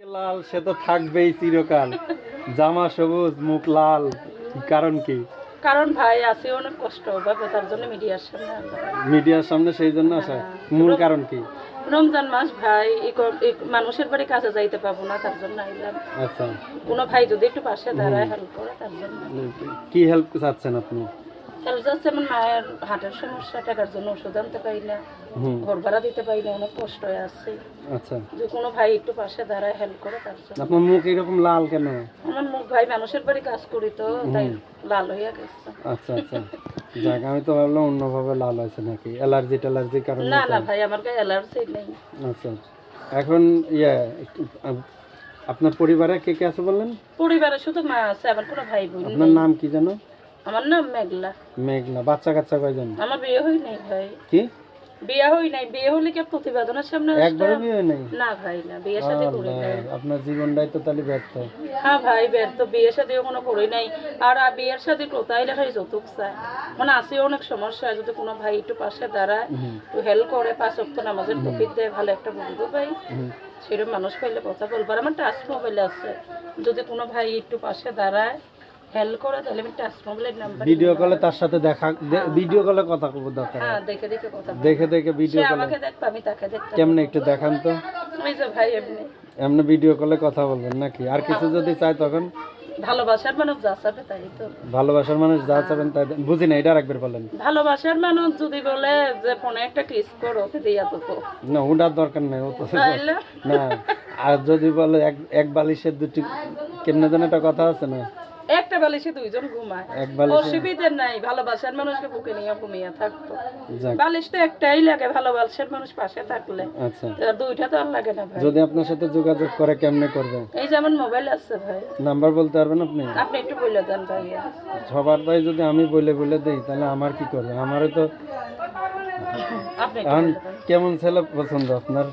লাল সে তো থাকবেই চিরকাল। জামা সবুজ মুখ লাল কারণ কি? কারণ ভাই আছে অনেক কষ্ট হবে তার জন্য মিডিয়ার সামনে মিডিয়ার সামনে সেই জন্য আসা মূল কারণ কি? রমজান মাস ভাই মানুষের বাড়ি কাজে যাইতে পাবো না তার জন্য আইলাম। আচ্ছা। কোনো ভাই যদি একটু পাশে দাঁড়ায় হেল্প করে তার জন্য। কি হেল্প চাচ্ছেন আপনি? হেল্প যাচ্ছে আমার মায়ের হার্টের সমস্যা টাকার জন্য ওষুধ আনতে পারি না ঘর ভাড়া দিতে পারি না অনেক কষ্ট আছে। আচ্ছা। যে কোনো ভাই একটু পাশে দাঁড়ায় হেল্প করে তার জন্য। আপনার মুখ এরকম লাল কেন? আমার মুখ ভাই মানুষের বাড়ি কাজ করি তো তাই লাল হইয়া গেছে। আচ্ছা আচ্ছা। যাক আমি তো ভাবলাম অন্যভাবে লাল আছে নাকি? অ্যালার্জি ট্যালার্জির কারণে না না ভাই আমার গায়ে অ্যালার্জি নেই। আচ্ছা। এখন ইয়ে আপনার পরিবারে কে কে আছে বললেন? পরিবারে শুধু মা আছে আমার কোনো ভাই বোন আপনার নাম কি জানো আমার নাম মেঘলা। মেঘলা বাচ্চা কাচ্চা কয়জন? আমার বিয়ে হই নাই ভাই। কি? বিয়ে হই নাই বিয়ে হলে কি প্রতিবেদনের সামনে আসতাম? বিয়ে নেই? না ভাই না বিয়ে সাথে করি নাই। আপনার জীবনটাই তো তাহলে ব্যর্থ। হ্যাঁ ভাই বের তো বিয়ে সাথে কোনো করি নাই। আর বিয়ের সাথে কোথায় লেখাই যৌতুক চায়? মানে আছে অনেক সমস্যা যদি কোনো ভাই একটু পাশে দাঁড়ায় একটু হেল্প করে পাঁচ অক্ট নামাজের তফিক দেয় ভালো একটা বন্ধু ভাই সেরকম মানুষ পাইলে কথা বলব। আর আমার টাচ মোবাইল আছে। যদি কোনো ভাই একটু পাশে দাঁড়ায় হেল্প করে তাহলে আমি মোবাইলের নাম্বার ভিডিও কলে তার সাথে দেখা ভিডিও কলে কথা বলব দরকার। হ্যাঁ দেখে দেখে কথা দেখে দেখে ভিডিও কলে আমাকে দেখবে আমি তাকে দেখতে কেমনে একটু দেখান তো। যে ভাই এমনি। এমনি ভিডিও কলে কথা বলবেন নাকি? আর কিছু যদি চাই তখন? ভালোবাসার মানুষ যা চাবে তাই তো। ভালোবাসার মানুষ যা চাবেন তাই বুঝি না এটা রাখবেন বলেন। ভালোবাসার মানুষ যদি বলে যে ফোনে একটা কিস করো ওকে দিয়া তো না ওটার দরকার নেই ও তো না আর যদি বলে এক এক বালিশের দুটি কেমনে যেন একটা কথা আছে না? একটা বালিশে দুইজন ঘুমায়। অসুবিধা নাই ভালোবাসার মানুষকে বুকে নিয়ে ঘুমিয়ে থাকতো। বালিশ তো একটাই লাগে ভালোবাসার মানুষ পাশে থাকলে। আচ্ছা। দুইটা তো আর লাগে না ভাই। যদি আপনার সাথে যোগাযোগ করে কেমনে করবে? এই যেমন মোবাইল আছে ভাই। নাম্বার বলতে পারবেন আপনি? আপনি একটু বলে দেন ভাইয়া। সবার তাই যদি আমি বলে বলে দেই তাহলে আমার কি করবে? আমারও তো। কেমন ছেলে পছন্দ আপনার?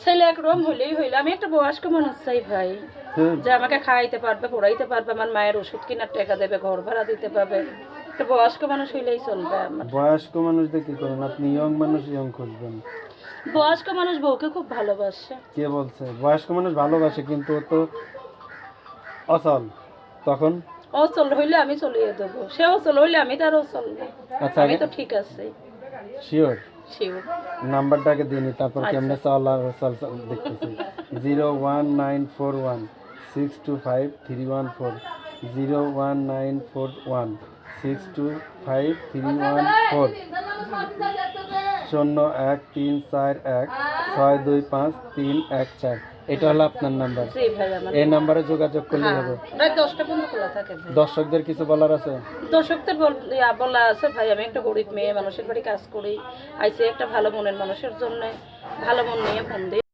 ছেলে একরকম হলেই হইল। আমি একটা বয়স্ক মানুষ চাই ভাই হ্যাঁ, যে আমাকে খাইতে পারবে পড়াইতে পারবে আমার মায়ের ওষুধ কেনার টাকা দেবে ঘর ভাড়া দিতে পারবে। একটা বয়স্ক মানুষ হইলেই চলবে আমার। বয়স্ক মানুষদের কি করেন আপনি ইয়ং মানুষ ইয়ং খুঁজবেন বয়স্ক মানুষ বউকে খুব ভালোবাসে। কে বলছে? বয়স্ক মানুষ ভালোবাসে কিন্তু ও তো অচল। তখন? অচল হইলে আমি চলিয়ে দেবো। সে অচল হইলে আমি তারও চলবো আচ্ছা আমি তো ঠিক আছে। শিওর শিওর নাম্বারটাকে দিনি তারপর কেমনে চল চল দেখতেছি। Zero one nine four one six two five three one four zero one nine four one six two five three one four. শূন্য এক তিন চার এক ছয় দুই পাঁচ তিন এক চার। এটা হলো আপনার নাম্বার এই নাম্বারে যোগাযোগ করলে হবে। প্রায় দশটা পর্যন্ত খোলা থাকে দর্শকদের কিছু বলার আছে? দর্শকদের বল- বলা আছে ভাই আমি একটা গরিব মেয়ে মানুষের বাড়ি কাজ করি আইসি একটা ভালো মনের মানুষের জন্য ভালো মন নিয়ে ফোন দিই।